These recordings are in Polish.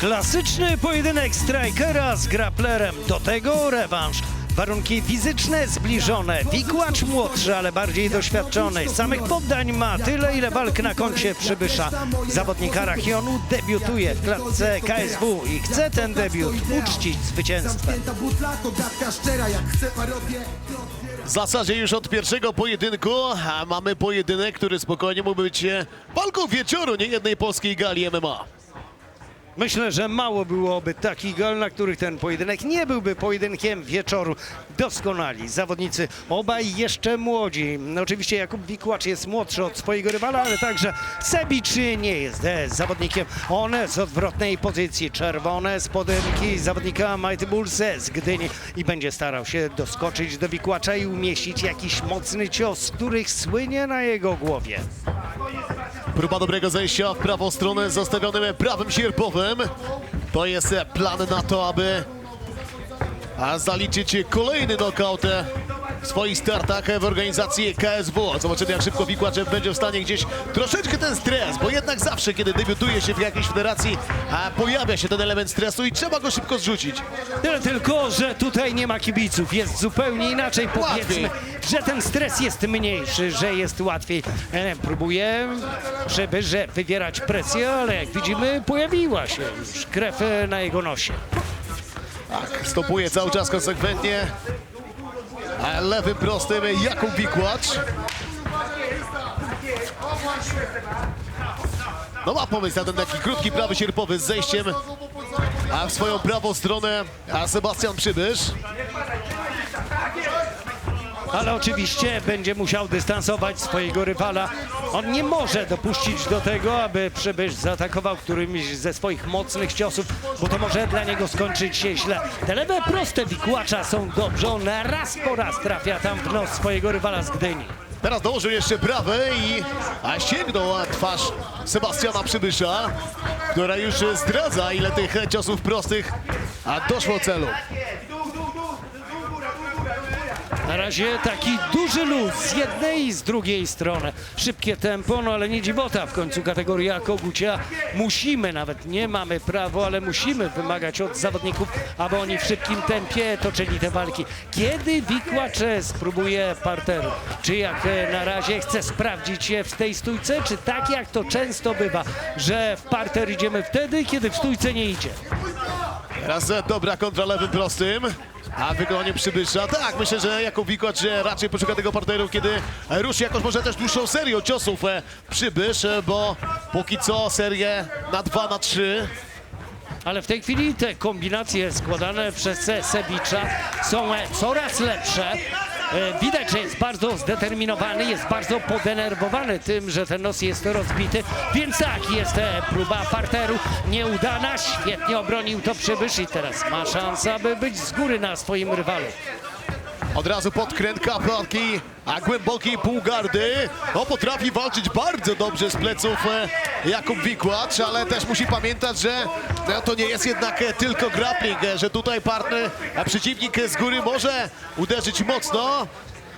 Klasyczny pojedynek strikera z graplerem. Do tego rewanż. Warunki fizyczne zbliżone. Wikłacz młodszy, ale bardziej doświadczony. Samych poddań ma tyle, ile walk na koncie przybysza. Zawodnik Arachionu debiutuje w klatce KSW i chce ten debiut uczcić zwycięstwem. W zasadzie już od pierwszego pojedynku mamy pojedynek, który spokojnie mógłby być walką wieczoru niejednej polskiej gali MMA. Myślę, że mało byłoby takich gal, na których ten pojedynek nie byłby pojedynkiem wieczoru. Doskonali zawodnicy, obaj jeszcze młodzi. No, oczywiście Jakub Wikłacz jest młodszy od swojego rywala, ale także Sebicz nie jest e, zawodnikiem. On z odwrotnej pozycji, czerwone spodenki zawodnika Mighty Bullse z Gdyni i będzie starał się doskoczyć do Wikłacza i umieścić jakiś mocny cios, których słynie na jego głowie. Próba dobrego zejścia w prawą stronę z zostawionym prawym sierpowym. To jest plan na to, aby zaliczyć kolejny knockout w swoich startach w organizacji KSW. Zobaczymy jak szybko Wikłacz będzie w stanie gdzieś troszeczkę ten stres, bo jednak zawsze kiedy debiutuje się w jakiejś federacji pojawia się ten element stresu i trzeba go szybko zrzucić. Tyle tylko, że tutaj nie ma kibiców. Jest zupełnie inaczej. Powiedzmy, Łatwiej. że ten stres jest mniejszy, że jest łatwiej. E, próbuje, żeby że wywierać presję, ale jak widzimy, pojawiła się już krew na jego nosie. Tak, stopuje cały czas konsekwentnie. Lewym prostym Jakub Wikłacz. No ma pomysł na ten taki krótki prawy sierpowy z zejściem a w swoją prawą stronę a Sebastian Przybysz. Ale oczywiście będzie musiał dystansować swojego rywala. On nie może dopuścić do tego, aby Przybysz zaatakował którymś ze swoich mocnych ciosów, bo to może dla niego skończyć się źle. Te lewe proste wikłacza są dobrze. On raz po raz trafia tam w nos swojego rywala z Gdyni. Teraz dołożył jeszcze prawy i a sięgnął twarz Sebastiana Przybysza, która już zdradza ile tych ciosów prostych a doszło celu. Na razie taki duży luz z jednej i z drugiej strony. Szybkie tempo, no ale nie dziwota w końcu kategoria Kogucia. Musimy, nawet nie mamy prawo, ale musimy wymagać od zawodników, aby oni w szybkim tempie toczyli te walki. Kiedy Wikłacz spróbuje parteru? Czy jak na razie chce sprawdzić się w tej stójce, czy tak jak to często bywa, że w parter idziemy wtedy, kiedy w stójce nie idzie? Teraz e, dobra kontra lewym prostym. A wykonanie przybysza. Tak, myślę, że Jakub Wikłacz e, raczej poszuka tego partneru, kiedy e, ruszy jakoś może też dłuższą serią ciosów e, przybysz, e, bo póki co serię na 2 na 3. Ale w tej chwili te kombinacje składane przez Sebicza są e, coraz lepsze. E, Widać, że jest bardzo zdeterminowany, jest bardzo podenerwowany tym, że ten nos jest rozbity. Więc tak, jest e, próba parteru nieudana. Świetnie obronił to przybysz i teraz ma szansę, aby być z góry na swoim rywalu. Od razu podkręt kaplanki, a głębokiej półgardy. No, potrafi walczyć bardzo dobrze z pleców e, Jakub Wikłacz, ale też musi pamiętać, że no, to nie jest jednak e, tylko grappling, e, że tutaj partner, a przeciwnik e, z góry może uderzyć mocno.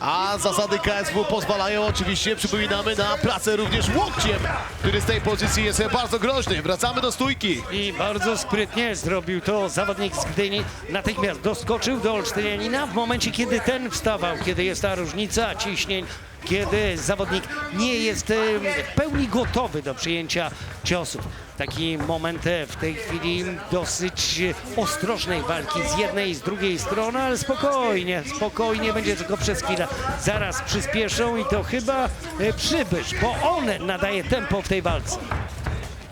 A zasady KSW pozwalają oczywiście, przypominamy, na pracę również łokciem, który z tej pozycji jest e, bardzo groźny. Wracamy do stójki. I bardzo sprytnie zrobił to zawodnik z Gdyni. Natychmiast doskoczył do Olsztynianina w momencie, kiedy ten wstawał, kiedy jest ta różnica ciśnień, kiedy zawodnik nie jest w pełni gotowy do przyjęcia ciosów. Taki moment e, w tej chwili dosyć ostrożnej walki z jednej i z drugiej strony, ale spokojnie, spokojnie będzie tylko przez chwilę. Zaraz przyspieszą i to chyba e, przybysz, bo on nadaje tempo w tej walce.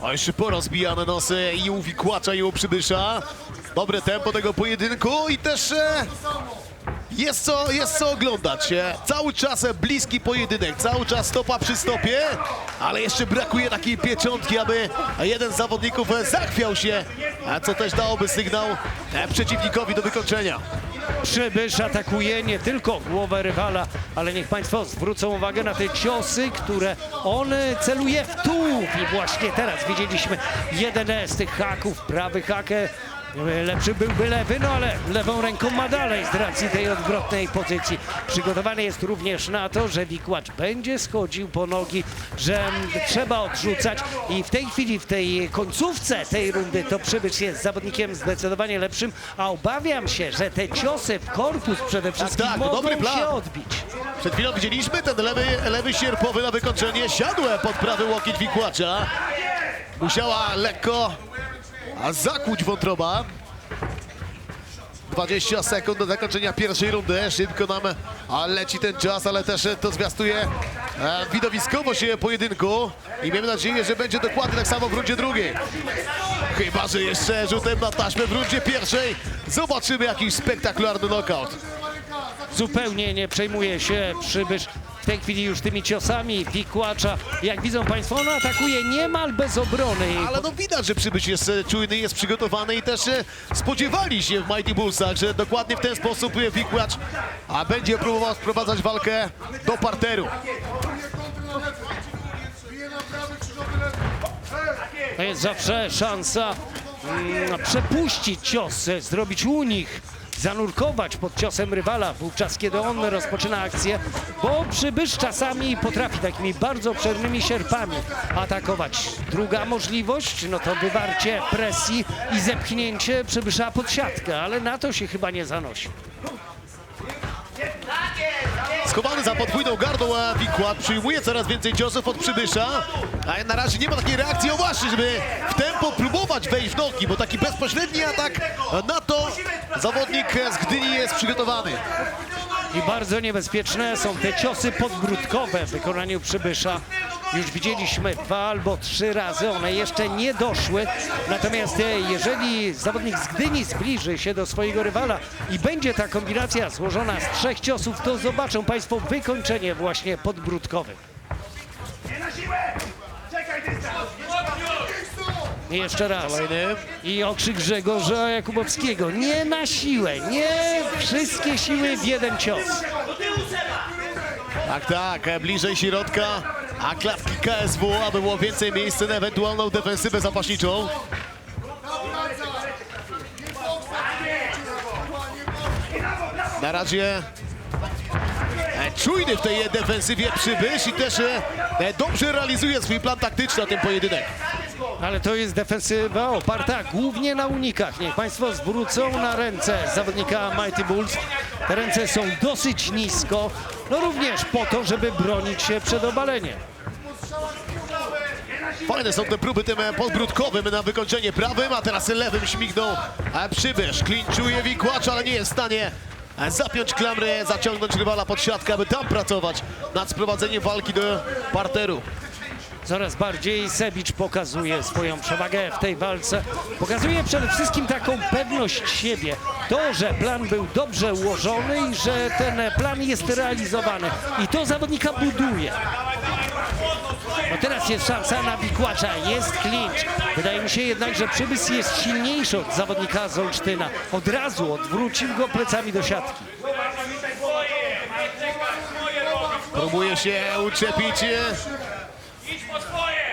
A jeszcze porozbijane nosy i u Wikłacza i u Przybysza. Dobre tempo tego pojedynku i też e, jest co, jest co oglądać. Cały czas bliski pojedynek, cały czas stopa przy stopie, ale jeszcze brakuje takiej pieczątki, aby jeden z zawodników zachwiał się, co też dałoby sygnał e, przeciwnikowi do wykończenia. Przybysz atakuje nie tylko głowę rywala, ale niech Państwo zwrócą uwagę na te ciosy, które on celuje w tułów. I właśnie teraz widzieliśmy jeden z tych haków, prawy hak e, Lepszy byłby lewy, no ale lewą ręką ma dalej z racji tej odwrotnej pozycji. Przygotowany jest również na to, że wikłacz będzie schodził po nogi, że trzeba odrzucać i w tej chwili, w tej końcówce tej rundy to przybysz jest zawodnikiem zdecydowanie lepszym, a obawiam się, że te ciosy w korpus przede wszystkim tak, mogą dobry plan. się odbić. Przed chwilą widzieliśmy ten lewy, lewy sierpowy na wykończenie. Siadłe pod prawy łokieć wikłacza. Musiała lekko a zakłuć wątroba. 20 sekund do zakończenia pierwszej rundy. Szybko nam leci ten czas, ale też to zwiastuje e, e, pojedynku. I miejmy nadzieję, że będzie dokładnie tak samo w rundzie drugiej. Chyba, że jeszcze rzutem na taśmę w rundzie pierwszej zobaczymy jakiś spektakularny knockout. Zupełnie nie przejmuje się przybysz w tej chwili już tymi ciosami wikłacza. Jak widzą Państwo, on atakuje niemal bez obrony. Ale no widać, że przybysz jest e, czujny, jest przygotowany i też e, spodziewali się w Mighty Bullsach, że dokładnie w ten sposób e, Wikłacz a będzie próbował sprowadzać walkę do parteru. To jest zawsze szansa mm, przepuścić cios, zrobić u nich, zanurkować pod ciosem rywala, wówczas kiedy on rozpoczyna akcję, bo przybysz czasami potrafi takimi bardzo obszernymi sierpami atakować. Druga możliwość, no to wywarcie presji i zepchnięcie przybysza pod siatkę, ale na to się chyba nie zanosi. Schowany za podwójną gardą a Wikłacz przyjmuje coraz więcej ciosów od przybysza, a na razie nie ma takiej reakcji, o właśnie, żeby w tempo próbować wejść w nogi, bo taki bezpośredni atak na to zawodnik z Gdyni jest przygotowany. I bardzo niebezpieczne są te ciosy podbródkowe w wykonaniu przybysza. Już widzieliśmy dwa albo trzy razy, one jeszcze nie doszły. Natomiast e, jeżeli zawodnik z Gdyni zbliży się do swojego rywala i będzie ta kombinacja złożona z trzech ciosów, to zobaczą Państwo wykończenie właśnie podbródkowe. Jeszcze raz. I okrzyk Grzegorza Jakubowskiego. Nie na siłę, nie wszystkie siły w jeden cios. Tak, tak, e, bliżej środka, a klatki KSW, aby było więcej miejsca na ewentualną defensywę zapaśniczą. Na razie czujny w tej defensywie przybysz i też e, dobrze realizuje swój plan taktyczny na ten pojedynek. Ale to jest defensywa oparta głównie na unikach. Niech Państwo zwrócą na ręce zawodnika Mighty Bulls. Ręce są dosyć nisko, no również po to, żeby bronić się przed obaleniem. Fajne są te próby tym e, podbródkowym na wykończenie prawym, a teraz lewym śmignął e, przybysz. Klinczuje wikłacz, ale nie jest w stanie e, zapiąć klamry, zaciągnąć rywala pod siatkę, aby tam pracować nad sprowadzeniem walki do parteru. Coraz bardziej Sebicz pokazuje swoją przewagę w tej walce. Pokazuje przede wszystkim taką pewność siebie. To, że plan był dobrze ułożony i że ten plan jest realizowany. I to zawodnika buduje. No teraz jest szansa na wikłacza, jest clinch. Wydaje mi się jednak, że przybys jest silniejszy od zawodnika z Olsztyna. Od razu odwrócił go plecami do siatki. Próbuje się uczepić, e, Idź po swoje!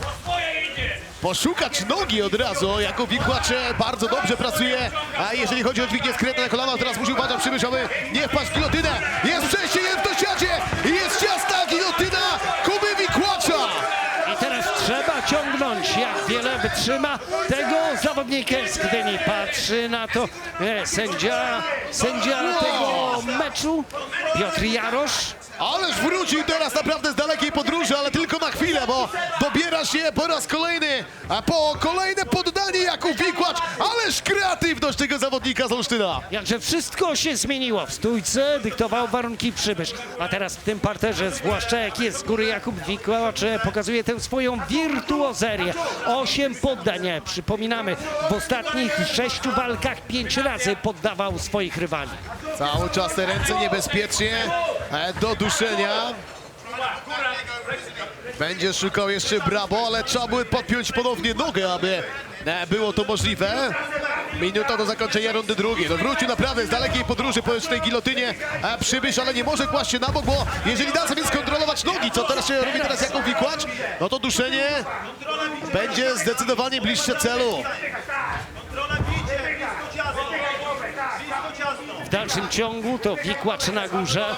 Po swoje idzie! Poszukać nogi od razu, jako wikłacz e, bardzo dobrze pracuje, a jeżeli chodzi o dźwignię skrętne na kolana, teraz musi uważać przybysz, aby nie wpaść w gilotynę. Jest przejście, jest w dosiadzie, jest ciasna gilotyna Kuby Wikłacza. I teraz trzeba ciągnąć, jak wiele wytrzyma tego zawodnika z Gdyni. Patrzy na to e, sędzia, sędzia tego meczu, Piotr Jarosz. Ależ wrócił teraz naprawdę z dalekiej podróży, ale tylko na chwilę, bo dobiera się po raz kolejny, a po kolejne poddanie Jakub Wikłacz, ależ kreatywność tego zawodnika z Olsztyna. Jakże wszystko się zmieniło. W stójce dyktował warunki przybysz. A teraz w tym parterze, zwłaszcza jak jest z góry Jakub Wikłacz, e, pokazuje tę swoją wirtuozerię. Osiem poddań, e, przypominamy, w ostatnich sześciu walkach pięć razy poddawał swoich rywali. Cały czas te ręce niebezpiecznie do duszenia. Będzie szukał jeszcze brawo, ale trzeba by podpiąć ponownie nogę, aby e, było to możliwe. Minuta do zakończenia rundy drugiej. No wrócił naprawdę z dalekiej podróży po tej gilotynie e, przybysz, ale nie może kłaść się na bok, bo jeżeli da sobie skontrolować nogi, co teraz się robi teraz jako wikłacz, no to duszenie będzie zdecydowanie bliższe celu. W dalszym ciągu to wikłacz na górze.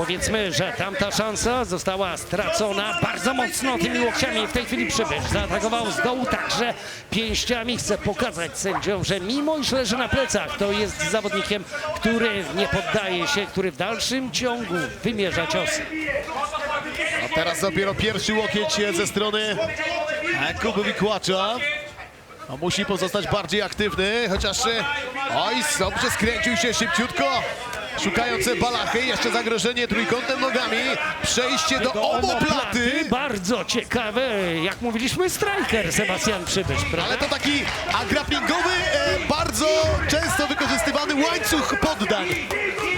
Powiedzmy, że tamta szansa została stracona bardzo mocno tymi łokciami. W tej chwili przybysz zaatakował z dołu także pięściami. Chce pokazać sędziom, że mimo iż leży na plecach, to jest zawodnikiem, który nie poddaje się, który w dalszym ciągu wymierza ciosy. A teraz dopiero pierwszy łokieć ze strony Kuby Wikłacza. No, musi pozostać bardziej aktywny, chociaż e, oj, dobrze skręcił się szybciutko. Szukając balachy, jeszcze zagrożenie trójkątem nogami. Przejście do omoplaty. Bardzo ciekawe, jak mówiliśmy, striker Sebastian Przybysz, prawda? Ale to taki agraplingowy, e, bardzo często wykorzystywany łańcuch poddań.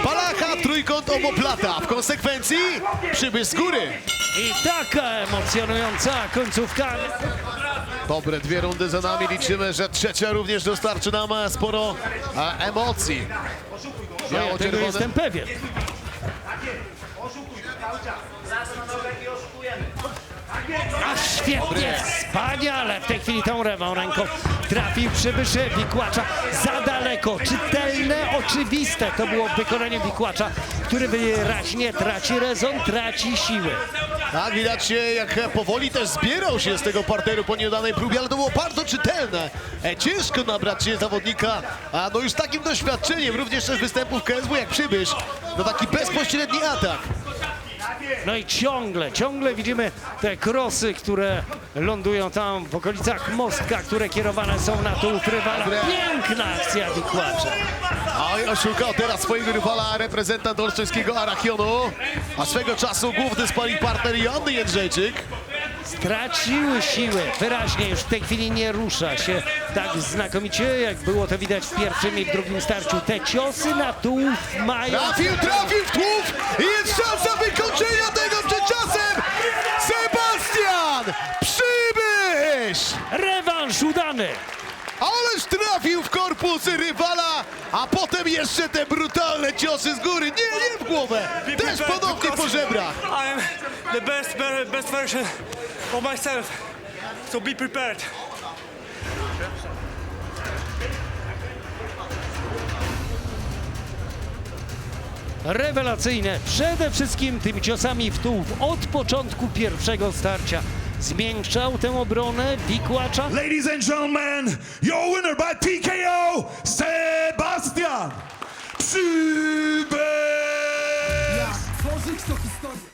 Balacha, trójkąt, omoplata. W konsekwencji przybysz z góry. I taka emocjonująca końcówka. Dobre dwie rundy za nami. Liczymy, że trzecia również dostarczy nam e, sporo e, emocji. Ja tego jestem pewien. A świetnie, wspaniale w tej chwili tą lewą ręką trafił przybyszy Wikłacza za daleko. Czytelne, oczywiste to było wykonanie Wikłacza, który wyraźnie traci rezon, traci siły. Tak, widać się, jak powoli też zbierał się z tego parteru po nieudanej próbie, ale to było bardzo czytelne. E, ciężko nabrać się zawodnika, a no już takim doświadczeniem, również z występów KSW jak przybysz, no taki bezpośredni atak. No i ciągle, ciągle widzimy te krosy, które lądują tam w okolicach mostka, które kierowane są na tułów rywala. Piękna akcja Wikłacza. Oj, oszukał teraz swojego rywala reprezentant olsztyńskiego Arachionu, a swego czasu główny sparring partner Joanny Jędrzejczyk. Straciły siłę, wyraźnie już w tej chwili nie rusza się tak znakomicie, jak było to widać w pierwszym i w drugim starciu. Te ciosy na tułów mają... Trafił, trafił w tłów i jest szansa wykończenia tego przed czasem! Sebastian Przybysz! Rewanż udany! Ależ trafił w korpus rywala, a potem jeszcze te brutalne ciosy z góry. Nie, nie w głowę, też ponownie po żebrach. I am the best, best version of myself. So be prepared. Rewelacyjne, przede wszystkim tymi ciosami w tułów od początku pierwszego starcia. Zmiękczał tę obronę Wikłacza. Ladies and gentlemen, your winner by TKO, Sebastian Przybysz! Jak tworzyć to historię